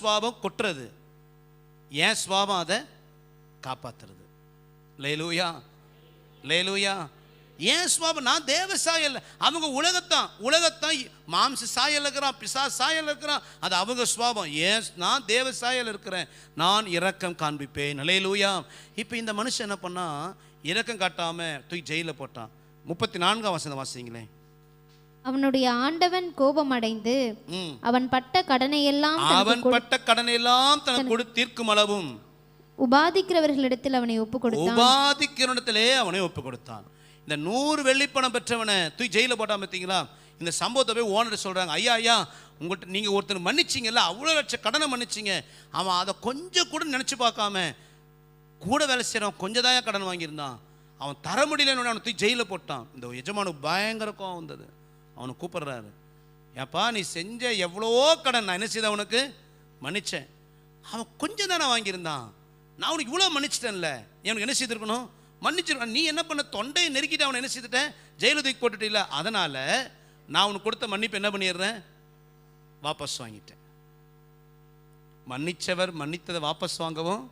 சுவாபம் கொட்டுறது. ஏன் சுவாபம் அதை? காப்பாத்துறது. லேலூயா லேலூயா ஏன் சுவாபம்? நான் தேவ சாயல் அவங்க உலகத்தான். உலகத்தான் மாம்ச சாயல் இருக்கிறான் பிசா சாயல் இருக்கிறான். அது அவங்க சுவாபம். ஏன்? நான் தேவ சாயல் இருக்கிறேன். நான் இரக்கம் காண்பிப்பேன். லேலூயா இப்போ இந்த மனுஷன் என்ன பண்ணா இரக்கம் காட்டாமல் தூக்கி ஜெயிலில் போட்டான். முப்பத்தி நான்காம் வசனம் வாசிங்களேன். அவனுடைய ஆண்டவன் கோபமடைந்து அவன் பட்ட கடனையெல்லாம் தனக்கு அவன் பட்ட கடனை எல்லாம் தனக்கு தீர்க்கும் அளவும். உபாதிக்கிறவர்களிடத்தில் அவனை ஒப்பு கொடுத்தான் உபாதிக்கிறனிடத்திலே அவனை ஒப்பு கொடுத்தான் இந்த நூறு வெள்ளிப்பணம் பெற்றவனை தூக்கி ஜெயிலில் போட்டான் பார்த்தீங்களா இந்த சம்பவத்தை போய் ஓனர் சொல்கிறாங்க ஐயா ஐயா உங்கள்கிட்ட நீங்கள் ஒருத்தர் மன்னிச்சிங்கல்ல அவ்வளோ லட்சம் கடனை மன்னிச்சிங்க. அவன் அதை கொஞ்சம் கூட நினச்சி பார்க்காம கூட வேலை செய்கிறவன் கொஞ்சம் தான் கடன் வாங்கியிருந்தான்? அவன் தர முடியலன்னு அவனை தூக்கி ஜெயிலில் போட்டான். இந்த எஜமானுக்கு பயங்கர கோவம் வந்தது. அவனை கூப்பிடுறாரு. ஏப்பா நீ செஞ்ச எவ்வளவோ கடன் நான் என்ன செய்த அவனுக்கு? மன்னிச்சேன். அவன் கொஞ்சம் தானே வாங்கியிருந்தான். நான் அவனுக்கு இவ்வளோ மன்னிச்சிட்டேன்ல. நீ அவனுக்கு என்ன செய்திருக்கணும்? மன்னிச்சிருக்கான் நீ என்ன பண்ண? தொண்டையை நெருக்கிட்டு அவனை என்ன செய்துட்டேன்? ஜெயிலு தூக்கி போட்டுட்டில்ல. அதனால் நான் அவனுக்கு கொடுத்த மன்னிப்பு என்ன பண்ணிடுறேன்? வாபஸ் வாங்கிட்டேன். மன்னிச்சவர் மன்னித்ததை வாபஸ் வாங்கவும்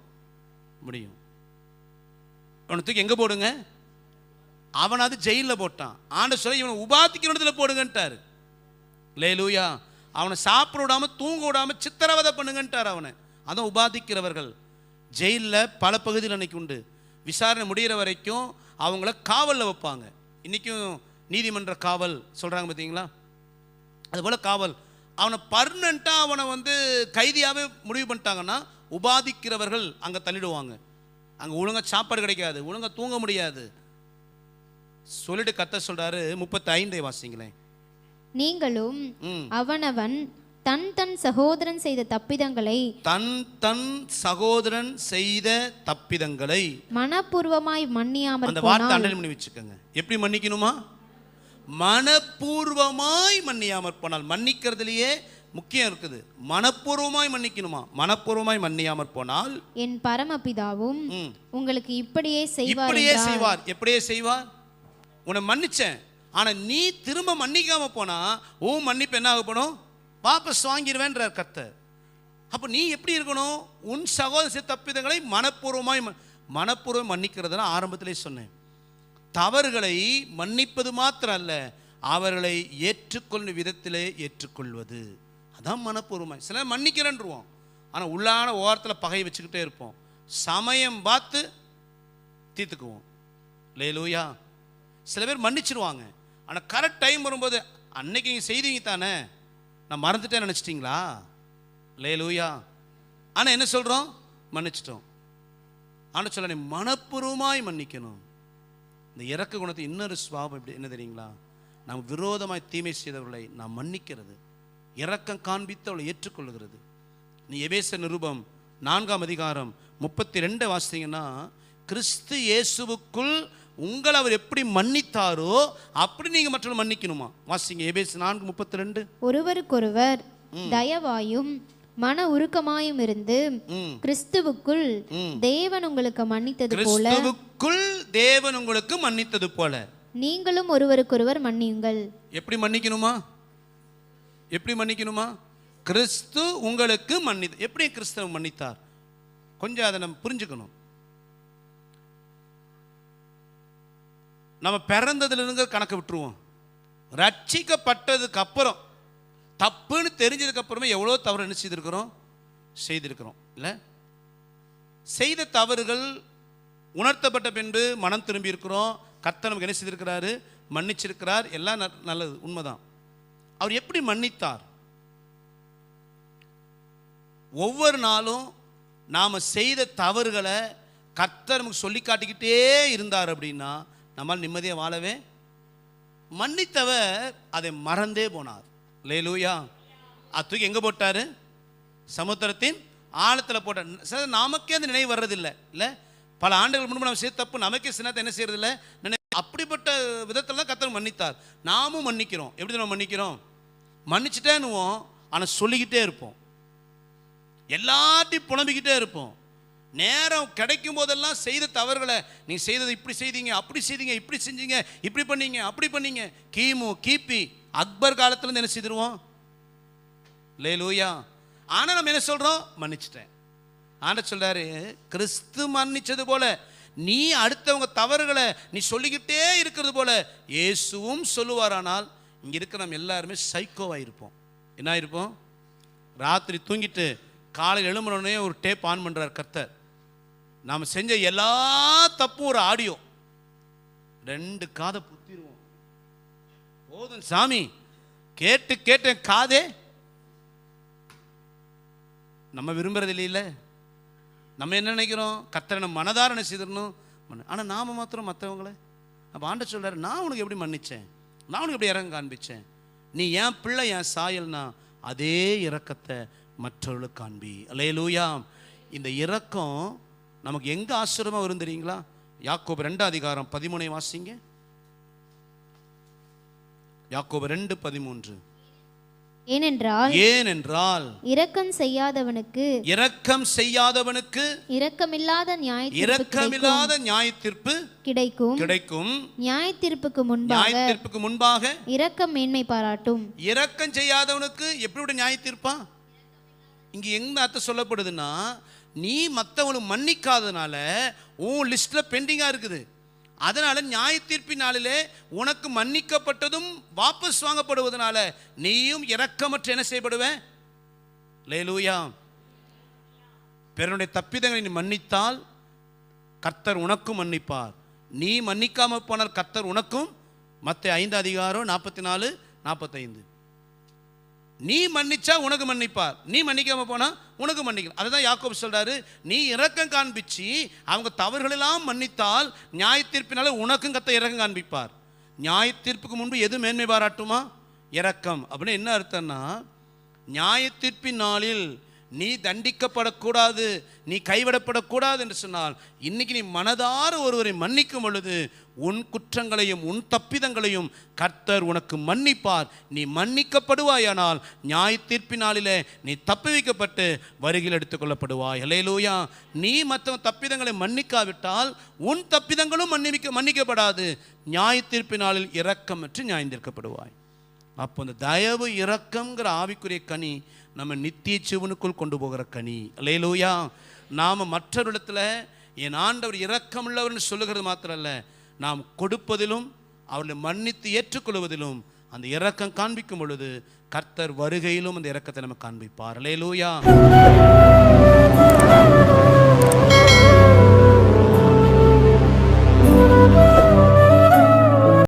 முடியும். அவனை தூக்கி எங்கே போடுங்க? அவனாவது ஜெயிலில் போட்டான். ஆண்ட சொல்ல இவனை உபாதிக்கிற இடத்துல போடுங்கன்ட்டாரு. லேலூயா. அவனை சாப்பிட விடாம தூங்க விடாமல் சித்திரவதை பண்ணுங்கன்ட்டார் அவனை. அதான் உபாதிக்கிறவர்கள் ஜெயிலில் பல பகுதியில் அன்னைக்கு உண்டு. விசாரணை முடிகிற வரைக்கும் அவங்கள காவலில் வைப்பாங்க. இன்றைக்கும் நீதிமன்ற காவல் சொல்கிறாங்க பார்த்தீங்களா அதுபோல் காவல். அவனை பர்மனண்ட்டாக அவனை வந்து கைதியாகவே முடிவு பண்ணிட்டாங்கன்னா உபாதிக்கிறவர்கள் அங்கே தள்ளிடுவாங்க. அங்கே ஒழுங்காக சாப்பாடு கிடைக்காது ஒழுங்காக தூங்க முடியாது. சொல்லிட்டு கத்த சொல்றாரு முப்பத்தி ஐந்தை வாசிங்களேன். நீங்களும் அவனவன் தன் தன் சகோதரன் செய்த தப்பிதங்களை தன் தன் சகோதரன் செய்த தப்பிதங்களை. மனப்பூர்வமாய் மன்னியாமற் அந்த வார்த்தை அண்டல் பண்ணி வச்சுக்கோங்க. எப்படி மன்னிக்கணுமா? மனப்பூர்வமாய் மன்னியாமற் போனால் மன்னிக்கிறதுலயே முக்கியம் இருக்குது. மனப்பூர்வமாய் மன்னிக்கணுமா? மனப்பூர்வமாய் மன்னியாமற் போனால் என் பரமபிதாவும் உங்களுக்கு இப்படியே செய்வார் இப்படியே. செய்வார். எப்படியே செய்வார்? உன்னை மன்னிச்சேன். ஆனால் நீ திரும்ப மன்னிக்காமல் போனால் ஓ மன்னிப்பு என்ன ஆகப்படும் வாபஸ் வாங்கிடுவேன்றார் கர்த்தர். அப்போ நீ எப்படி இருக்கணும்? உன் சகோதர தப்பிதங்களை மனப்பூர்வமாய் மனப்பூர்வம் மன்னிக்கிறதுனா ஆரம்பத்திலே சொன்னேன். தவறுகளை மன்னிப்பது மாத்திரம் அல்ல அவர்களை ஏற்றுக்கொள்ளும் விதத்திலே ஏற்றுக்கொள்வது. அதான் மனப்பூர்வமாய். சில நேரம் மன்னிக்கிறேன்ருவோம். ஆனால் உள்ளான ஓரத்தில் பகை வச்சுக்கிட்டே இருப்போம். சமயம் பார்த்து தீர்த்துக்குவோம். லேலூயா சில பேர் மன்னிச்சிருவாங்க. ஆனால் கரெக்ட் டைம் வரும்போது அன்னைக்கு நீங்கள் செய்தீங்க தானே? நான் மறந்துட்டேன் நினச்சிட்டிங்களா? லேலூயா ஆனால் என்ன சொல்கிறோம் மன்னிச்சிட்டோம். ஆனால் சொல்ல நீ மனப்பூர்வமாய் மன்னிக்கணும். இந்த இறக்க குணத்தை இன்னொரு சுவாபம் எப்படி என்ன தெரியுங்களா? நாம் விரோதமாய் தீமை செய்தவர்களை நாம் மன்னிக்கிறது. இறக்கம் காண்பித்து அவளை ஏற்றுக்கொள்கிறது. நீ எபேச நிருபம் நான்காம் அதிகாரம் முப்பத்தி ரெண்டு வாசித்தீங்கன்னா கிறிஸ்து இயேசுவுக்குள் உங்களை அவர் எப்படி மன்னித்தாரோ அப்படி நீங்கள் மற்றவர்கள் மன்னிக்கணுமா? வாசிங்க எபேசு நான்கு முப்பத்தி ரெண்டு ஒருவருக்கொருவர் தயவாயும் மன உருக்கமாயும் இருந்து கிறிஸ்துவுக்குள் தேவன் உங்களுக்கு மன்னித்தது போல. கிறிஸ்துவுக்குள் தேவன் உங்களுக்கு மன்னித்தது போல. நீங்களும் ஒருவருக்கொருவர் மன்னியுங்கள். எப்படி மன்னிக்கணுமா? எப்படி மன்னிக்கணுமா? கிறிஸ்து உங்களுக்கு மன்னி எப்படி கிறிஸ்தவ மன்னித்தார்? கொஞ்சம் அதை நம்ம புரிஞ்சுக்கணும். நம்ம பிறந்ததுலேருந்து கணக்கு விட்டுருவோம். ரட்சிக்கப்பட்டதுக்கு அப்புறம் தப்புன்னு தெரிஞ்சதுக்கப்புறமே எவ்வளோ தவறு என்ன செய்திருக்கிறோம்? செய்திருக்கிறோம். இல்லை? செய்த தவறுகள் உணர்த்தப்பட்ட பின்பு மனம் திரும்பி இருக்கிறோம். கர்த்தர் நமக்கு என்ன செய்திருக்கிறாரு? மன்னிச்சிருக்கிறார். எல்லாம் நல்லது. உண்மைதான். அவர் எப்படி மன்னித்தார்? ஒவ்வொரு நாளும் நாம் செய்த தவறுகளை கர்த்தர் நமக்கு சொல்லி காட்டிக்கிட்டே இருந்தார் அப்படின்னா நம்மால் நிம்மதியாக வாழவே மன்னித்தவர் அதை மறந்தே போனார். லேலூயா அது தூக்கி எங்கே போட்டாரு? சமுத்திரத்தின் ஆழத்தில் போட்டார் சில நமக்கே அந்த நினைவு வர்றதில்லை. இல்லை பல ஆண்டுகள் முன்பு நம்ம செய்த தப்பு நமக்கே சின்னத்தை என்ன செய்யறதில்ல? நினை அப்படிப்பட்ட விதத்தில் தான் கத்தர் மன்னித்தார். நாமும் மன்னிக்கிறோம். எப்படி நம்ம மன்னிக்கிறோம்? மன்னிச்சுட்டேன்னுவோம் ஆனால் சொல்லிக்கிட்டே இருப்போம். எல்லாத்தையும் புலம்பிக்கிட்டே இருப்போம். நேரம் கிடைக்கும் போதெல்லாம் செய்த தவறுகளை நீ செய்தது இப்படி செய்தீங்க அப்படி செய்தீங்க இப்படி செஞ்சீங்க இப்படி பண்ணீங்க அப்படி பண்ணீங்க. கிமு கிபி அக்பர் காலத்துலேருந்து என்ன செய்திருவோம்? லே லூயா ஆனா நம்ம என்ன சொல்றோம்? மன்னிச்சிட்டேன். ஆண்ட சொல்றாரு கிறிஸ்து மன்னிச்சது போல நீ அடுத்தவங்க தவறுகளை நீ சொல்லிக்கிட்டே இருக்கிறது போல இயேசுவும் சொல்லுவாரானால் இங்க இருக்கிற நம்ம எல்லாருமே சைக்கோவா இருப்போம். என்ன இருப்போம் ராத்திரி தூங்கிட்டு காலையில் எழும்புனோடனே ஒரு டேப் ஆன் பண்ணுறார் கர்த்தர். நாம் செஞ்ச எல்லா தப்பும் ஒரு ஆடியோ. ரெண்டு காதை புத்திடுவோம் போதும் சாமி. கேட்டு கேட்டேன் காதே. நம்ம விரும்புறது இல்லையில நம்ம என்ன நினைக்கிறோம்? கத்தரை மனதாரணை செய்திடணும்? ஆனால் நாம் மாத்திரம் மற்றவங்கள அப்போ ஆண்ட சொல்கிறார் நான் உனக்கு எப்படி மன்னிச்சேன்? நான் உனக்கு எப்படி இறங்க காண்பிச்சேன்? நீ என் பிள்ளை என் சாயல்னா அதே இறக்கத்தை மற்றவர்களுக்கு காண்பி. அல்லேலூயா இந்த இறக்கம் நமக்கு எங்க ஆசிரமா வரும் தெரியுங்களா? யாக்கோபு ரெண்டு அதிகாரம் பதிமூணை வாசிங்க. யாக்கோபு ரெண்டு பதிமூன்று. ஏனென்றால் ஏனென்றால் இரக்கம் செய்யாதவனுக்கு இரக்கம் செய்யாதவனுக்கு இரக்கமில்லாத நியாய இரக்கமில்லாத நியாய தீர்ப்பு கிடைக்கும். கிடைக்கும். நியாய தீர்ப்புக்கு முன்பாக நியாய தீர்ப்புக்கு முன்பாக இரக்கம் மேன்மை பாராட்டும். இரக்கம் செய்யாதவனுக்கு எப்படி நியாய தீர்ப்பா இங்க எங்க அர்த்தம் சொல்லப்படுதுன்னா நீ மற்றவங்களும் மன்னிக்காதனால உன் லிஸ்ட்டில் பெண்டிங்காக இருக்குது. அதனால் நியாய தீர்ப்பின் நாளிலே உனக்கு மன்னிக்கப்பட்டதும் வாபஸ் வாங்கப்படுவதனால நீயும் இரக்கமற்ற என்ன செய்யப்படுவேன் லேலூயா. பிறனுடைய தப்பிதங்களை நீ மன்னித்தால் கர்த்தர் உனக்கும் மன்னிப்பார். நீ மன்னிக்காமல் போனால் கர்த்தர் உனக்கும் மற்ற ஐந்து அதிகாரம் நாற்பத்தி நாலு நாற்பத்தைந்து. நீ மன்னிச்சா உனக்கு மன்னிப்பார். நீ மன்னிக்காம போனா உனக்கு மன்னிக்கணும் அதுதான் யாக்கோப் சொல்றாரு நீ இரக்கம் காண்பிச்சு அவங்க தவறுகளெல்லாம் மன்னித்தால் நியாய தீர்ப்பினால உனக்கும் கத்த இறக்கம் காண்பிப்பார். நியாய தீர்ப்புக்கு முன்பு எது மேன்மை பாராட்டுமா? இரக்கம். அப்படின்னு என்ன அர்த்தம்னா நியாய தீர்ப்பின் நாளில் நீ தண்டிக்கப்படக்கூடாது நீ கைவிடப்படக்கூடாது என்று சொன்னால் இன்னைக்கு நீ மனதார ஒருவரை மன்னிக்கும் பொழுது உன் குற்றங்களையும் உன் தப்பிதங்களையும் கர்த்தர் உனக்கு மன்னிப்பார். நீ மன்னிக்கப்படுவாயானால் நியாய தீர்ப்பின் நாளிலே நீ தப்பி வைக்கப்பட்டு வருகையில் எடுத்துக்கொள்ளப்படுவாய் அலையலூயா நீ மற்ற தப்பிதங்களை மன்னிக்காவிட்டால் உன் தப்பிதங்களும் மன்னிக்க மன்னிக்கப்படாது. நியாய தீர்ப்பின் நாளில் இரக்கமற்று நியாயந்திருக்கப்படுவாய் அப்போ இந்த தயவு இரக்கங்கிற ஆவிக்குரிய கனி நம்ம நித்திய சிவனுக்குள் கொண்டு போகிற கனி. அல்லேலூயா நாம் மற்றவரிடத்தில் என் ஆண்டவர் இரக்கமுள்ளவர்னு சொல்லுகிறது மாத்திரம் அல்ல நாம் கொடுப்பதிலும் அவர்களை மன்னித்து ஏற்றுக்கொள்வதிலும் அந்த இரக்கம் காண்பிக்கும் பொழுது கர்த்தர் வருகையிலும் அந்த இரக்கத்தை நம்ம காண்பிப்பார். அல்லேலூயா